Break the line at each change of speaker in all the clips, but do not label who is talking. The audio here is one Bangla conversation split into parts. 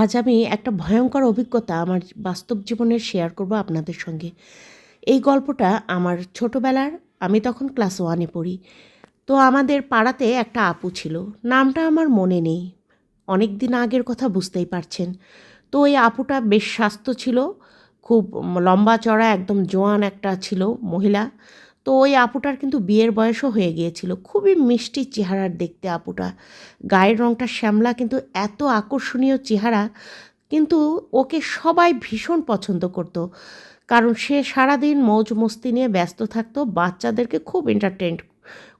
আজ আমি একটা ভয়ঙ্কর অভিজ্ঞতা আমার বাস্তব জীবনের শেয়ার করব আপনাদের সঙ্গে। এই গল্পটা আমার ছোটোবেলার, আমি তখন ক্লাস ওয়ানে পড়ি। তো আমাদের পাড়াতে একটা আপু ছিল, নামটা আমার মনে নেই। অনেক দিন আগের কথা বুঝতেই পারছেন। তো ওই আপুটা বেশ স্বাস্থ্য ছিল, খুব লম্বা চড়া, একদম জোয়ান একটা ছিল মহিলা। তো ওই আপুটার কিন্তু বিয়ের বয়সও হয়ে গিয়েছিল। খুবই মিষ্টি চেহারার দেখতে আপুটা। গায়ের রঙটা শ্যামলা কিন্তু এত আকর্ষণীয় চেহারা। কিন্তু ওকে সবাই ভীষণ পছন্দ করতো। কারণ সে সারাদিন মৌজ মস্তি নিয়ে ব্যস্ত থাকতো, বাচ্চাদেরকে খুব এন্টারটেন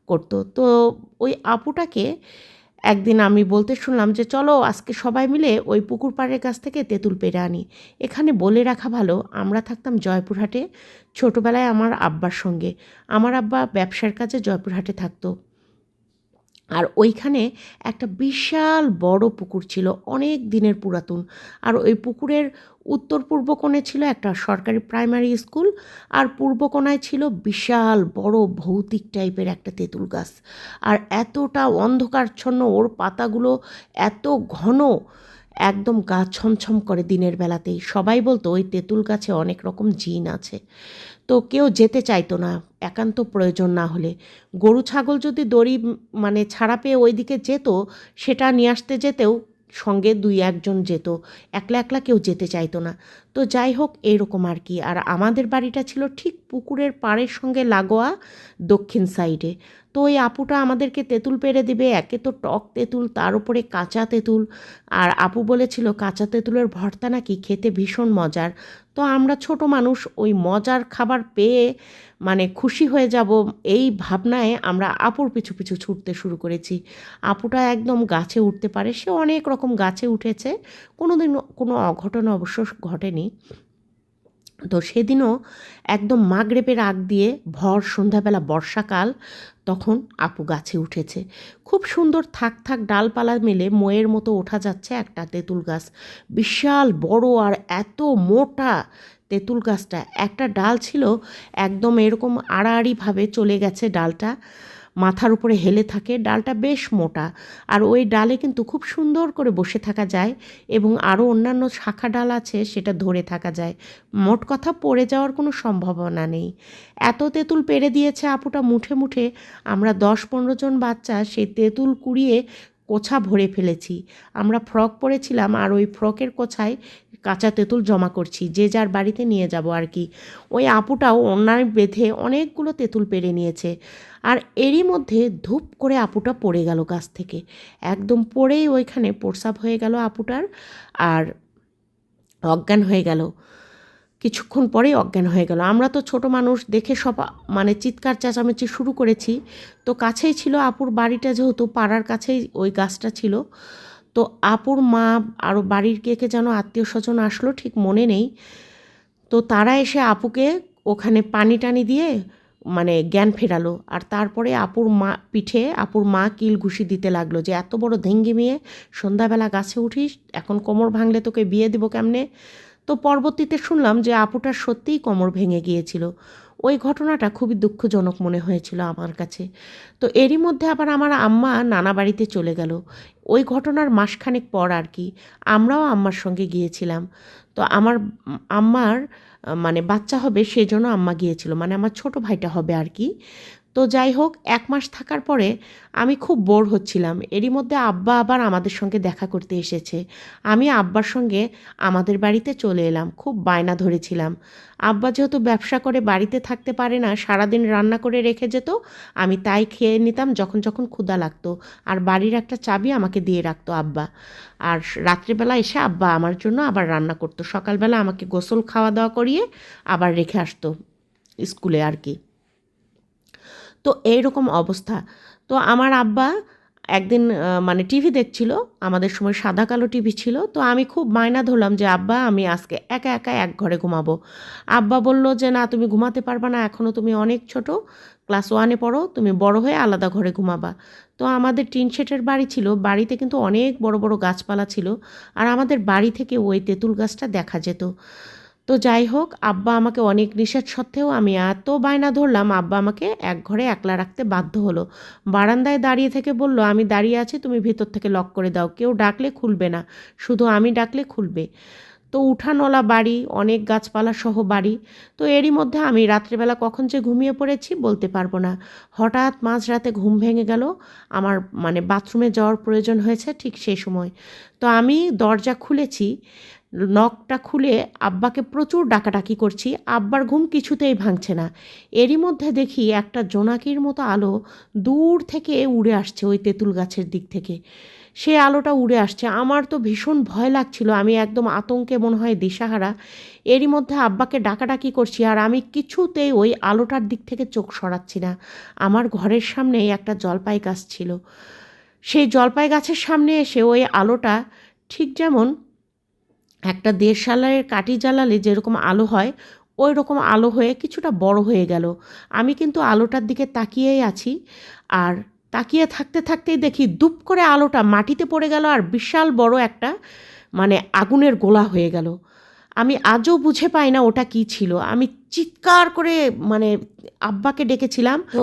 করতো। তো ওই আপুটাকে একদিন আমি বলতে শুনলাম যে, চলো আজকে সবাই মিলে ওই পুকুর পাড়ের কাছ থেকে তেঁতুল পেরে আনি। এখানে বলে রাখা ভালো, আমরা থাকতাম জয়পুরহাটে। ছোটোবেলায় আমার আব্বার সঙ্গে। আমার আব্বা ব্যবসার কাজে জয়পুরহাটে থাকতো। আর ওইখানে একটা বিশাল বড় পুকুর ছিল, অনেক দিনের পুরাতন। আর ওই পুকুরের উত্তর পূর্ব কোণে ছিল একটা সরকারি প্রাইমারি স্কুল, আর পূর্ব কোণায় ছিল বিশাল বড় ভৌতিক টাইপের একটা তেঁতুল গাছ। আর এতটা অন্ধকারচ্ছন্ন, ওর পাতাগুলো এত ঘন একদম গা ছমছম করে দিনের বেলাতেই। সবাই বলতো, ওই তেঁতুল গাছে অনেক রকম জিন আছে। তো কেউ যেতে চাইতো না, একান্ত প্রয়োজন না হলে। গরু, ছাগল যদি দড়ি মানে ছাড়া পেয়ে ওই দিকে যেত, সেটা নিয়ে আসতে যেতেও সঙ্গে দুই একজন যেত। একলা একলা কেউ যেতে চাইতো না। তো যাই হোক এইরকম আর কি। আর আমাদের বাড়িটা ছিল ঠিক পুকুরের পাড়ের সঙ্গে লাগোয়া দক্ষিণ সাইডে। তো ওই আপুটা আমাদেরকে তেঁতুল পেরে দিবে, একে তো টক তেঁতুল, তার উপরে কাঁচা তেঁতুল। আর আপু বলেছিল, কাঁচা তেঁতুলের ভর্তা নাকি খেতে ভীষণ মজার। তো আমরা ছোট মানুষ, ওই মজার খাবার পেয়ে মানে খুশি হয়ে যাব এই ভাবনায় আমরা আপুর পিছু পিছু ছুটতে শুরু করেছি। আপুটা একদম গাছে উঠতে পারে, সে অনেক রকম গাছে উঠেছে। কোনো দিন কোনো অঘটন অবশ্য ঘটেনি। তো সেদিনও একদম মাগরেপের আগ দিয়ে ভর সন্ধ্যাবেলা বর্ষাকাল তখন আপু গাছে উঠেছে। খুব সুন্দর থাক থাক ডালপালা মেলে ময়ের মতো ওঠা যাচ্ছে একটা তেঁতুল গাছ। বিশাল, বড় আর এত মোটা তেঁতুল গাছটা। একটা ডাল ছিল একদম এরকম আড়াআড়িভাবে চলে গেছে ডালটা। মাথার উপরে হেলে থাকে, ডালটা বেশ মোটা। আর ওই ডালে কিন্তু খুব সুন্দর করে বসে থাকা যায় এবং আরও অন্যান্য শাখা ডাল আছে সেটা ধরে থাকা যায়। মোট কথা পড়ে যাওয়ার কোনো সম্ভাবনা নেই। এত তেঁতুল পেরে দিয়েছে আপুটা মুঠে মুঠে। আমরা দশ পনেরো জন বাচ্চা সেই তেঁতুল কুড়িয়ে কোছা ভরে ফেলেছি। আমরা ফ্রক পরেছিলাম আর ওই ফ্রকের কোছায় কাঁচা তেঁতুল জমা করছি, যে যার বাড়িতে নিয়ে যাব আর কি। ওই আপুটাও অন্যায় বেঁধে অনেকগুলো তেঁতুল পেরে নিয়েছে। আর এরই মধ্যে ধূপ করে আপুটা পড়ে গেল গাছ থেকে। একদম পড়েই ওইখানে প্রসাব হয়ে গেল আপুটার আর অজ্ঞান হয়ে গেল। কিছুক্ষণ পরেই অজ্ঞান হয়ে গেল। আমরা তো ছোট মানুষ, দেখে সব মানে চিৎকার চেঁচামেচি শুরু করেছি। তো কাছেই ছিল আপুর বাড়িটা যেহেতু, পাড়ার কাছেই ওই গাছটা ছিল। তো আপুর মা আরও বাড়ির কে কে যেন আত্মীয় স্বজন আসলো ঠিক মনে নেই। তো তারা এসে আপুকে ওখানে পানি টানি দিয়ে মানে জ্ঞান ফেরালো। আর তারপরে আপুর মা পিঠে আপুর মা কিল ঘুষি দিতে লাগল যে, এত বড় ধেঙ্গি মেয়ে, সন্ধ্যাবেলা গাছে উঠিস, এখন কোমর ভাঙলে তোকে বিয়ে দেবো কেমনে? তো পরবর্তীতে শুনলাম যে আপুটার সত্যিই কোমর ভেঙে গিয়েছিল। ওই ঘটনাটা খুবই দুঃখজনক মনে হয়েছিল আমার কাছে। তো এরই মধ্যে আবার আমার আম্মা নানা বাড়িতে চলে গেল। ওই ঘটনার মাসখানেক পর আর কি আমরাও আম্মার সঙ্গে গিয়েছিলাম। তো আমার আম্মার মানে বাচ্চা হবে সেজন্য আম্মা গিয়েছিল। মানে আমার ছোট ভাইটা হবে আর কি। তো যাই হোক, এক মাস থাকার পরে আমি খুব বোর হচ্ছিলাম। এরই মধ্যে আব্বা আবার আমাদের সঙ্গে দেখা করতে এসেছে। আমি আব্বার সঙ্গে আমাদের বাড়িতে চলে এলাম, খুব বায়না ধরেছিলাম। আব্বা যেহেতু ব্যবসা করে বাড়িতে থাকতে পারে না, সারাদিন রান্না করে রেখে যেত, আমি তাই খেয়ে নিতাম যখন যখন ক্ষুদা লাগতো। আর বাড়ির একটা চাবি আমাকে দিয়ে রাখতো আব্বা। আর রাত্রিবেলা এসে আব্বা আমার জন্য আবার রান্না করতো। সকালবেলা আমাকে গোসল খাওয়া দাওয়া করিয়ে আবার রেখে আসতো স্কুলে আর কি। তো এইরকম অবস্থা। তো আমার আব্বা একদিন মানে টিভি দেখছিল, আমাদের সময় সাদা কালো টিভি ছিল, তো আমি খুব মায়না ধরলাম যে, আব্বা, আমি আজকে একা একা এক ঘরে ঘুমাবো। আব্বা বলল যে, না, তুমি ঘুমাতে পারবা না এখনও তুমি অনেক ছোট, ক্লাস ওয়ানে পড়ো, তুমি বড় হয়ে আলাদা ঘরে ঘুমাবা। তো আমাদের টিন শেটের বাড়ি ছিল, বাড়িতে কিন্তু অনেক বড় বড় গাছপালা ছিল, আর আমাদের বাড়ি থেকে ওই তেঁতুল গাছটা দেখা যেত। তো যাই হোক, আব্বা আমাকে অনেক নিষেধ সত্ত্বেও আমি এত বায়না ধরলাম, আব্বা আমাকে এক ঘরে একলা রাখতে বাধ্য হলো। বারান্দায় দাঁড়িয়ে থেকে বলল, আমি দাঁড়িয়ে আছি, তুমি ভিতর থেকে লক করে দাও। কেউ ডাকলে খুলবে না, শুধু আমি ডাকলে খুলবে। তো উঠানওয়ালা বাড়ি, অনেক গাছপালা সহ বাড়ি। তো এরই মধ্যে আমি রাত্রেবেলা কখন যে ঘুমিয়ে পড়েছি বলতে পারব না। হঠাৎ মাঝরাতে ঘুম ভেঙে গেল, আমার মানে বাথরুমে যাওয়ার প্রয়োজন হয়েছে ঠিক সেই সময়। তো আমি দরজা খুলেছি নখটা খুলে আব্বাকে প্রচুর ডাকাডাকি করছি, আব্বার ঘুম কিছুতেই ভাঙছে না। এরই মধ্যে দেখি একটা জোনাকির মতো আলো দূর থেকে উড়ে আসছে ওই তেঁতুল গাছের দিক থেকে। সে আলোটা উড়ে আসছে। আমার তো ভীষণ ভয় লাগছিল। আমি একদম আতঙ্কে মনে হয় দিশাহারা। এরই মধ্যে আব্বাকে ডাকাডাকি করছি আর আমি কিছুতেই ওই আলোটার দিক থেকে চোখ সরাচ্ছি না। আমার ঘরের সামনেই একটা জলপাই গাছ ছিল। সেই জলপাই গাছের সামনে এসে ওই আলোটা ঠিক যেমন একটা দেড়শালের কাঠি জ্বালালে যেরকম আলো হয় ওই রকম আলো হয়ে কিছুটা বড় হয়ে গেল। আমি কিন্তু আলোটার দিকে তাকিয়েই আছি। আর তাকিয়ে থাকতে থাকতেই দেখি দুপ করে আলোটা মাটিতে পড়ে গেল আর বিশাল বড় একটা মানে আগুনের গোলা হয়ে গেল। আমি আজও বুঝে পাই না ওটা কি ছিল। আমি চিৎকার করে মানে আব্বাকে ডেকেছিলাম। তো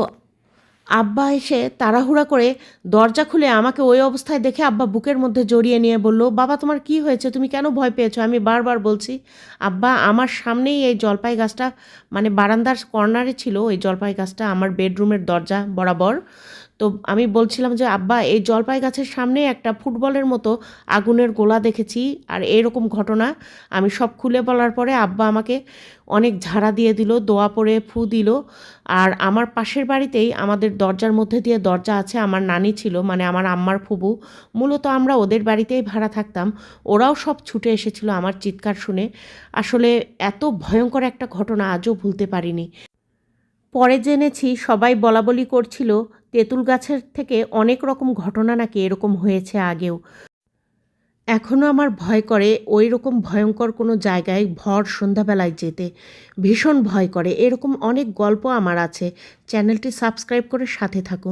আব্বা এসে তাড়াহুড়া করে দরজা খুলে আমাকে ওই অবস্থায় দেখে আব্বা বুকের মধ্যে জড়িয়ে নিয়ে বলল, বাবা, তোমার কি হয়েছে? তুমি কেন ভয় পেয়েছ? আমি বারবার বলছি, আব্বা, আমার সামনেই এই জলপাই গাছটা মানে বারান্দার কর্নারে ছিল ওই জলপাই গাছটা, আমার বেডরুমের দরজা বরাবর। তো আমি বলছিলাম যে, আব্বা, এই জলপাই গাছের সামনে একটা ফুটবলের মতো আগুনের গোলা দেখেছি আর এরকম ঘটনা। আমি সব খুলে বলার পরে আব্বা আমাকে অনেক ঝাড়া দিয়ে দিল, দোয়া পরে ফু দিল। আর আমার পাশের বাড়িতেই আমাদের দরজার মধ্যে দিয়ে দরজা আছে, আমার নানি ছিল মানে আমার আম্মার ফুবু। মূলত আমরা ওদের বাড়িতেই ভাড়া থাকতাম। ওরাও সব ছুটে এসেছিল আমার চিৎকার শুনে। আসলে এত ভয়ঙ্কর একটা ঘটনা আজও ভুলতে পারিনি। পরে জেনেছি সবাই বলা বলি করছিল তেঁতুল গাছের থেকে অনেক রকম ঘটনা নাকি এরকম হয়েছে আগেও। এখনও আমার ভয় করে ওই রকম ভয়ঙ্কর কোনো জায়গায় ভর সন্ধ্যাবেলায় যেতে। ভীষণ ভয় করে। এরকম অনেক গল্প আমার আছে। চ্যানেলটি সাবস্ক্রাইব করে সাথে থাকুন।